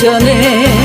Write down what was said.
전에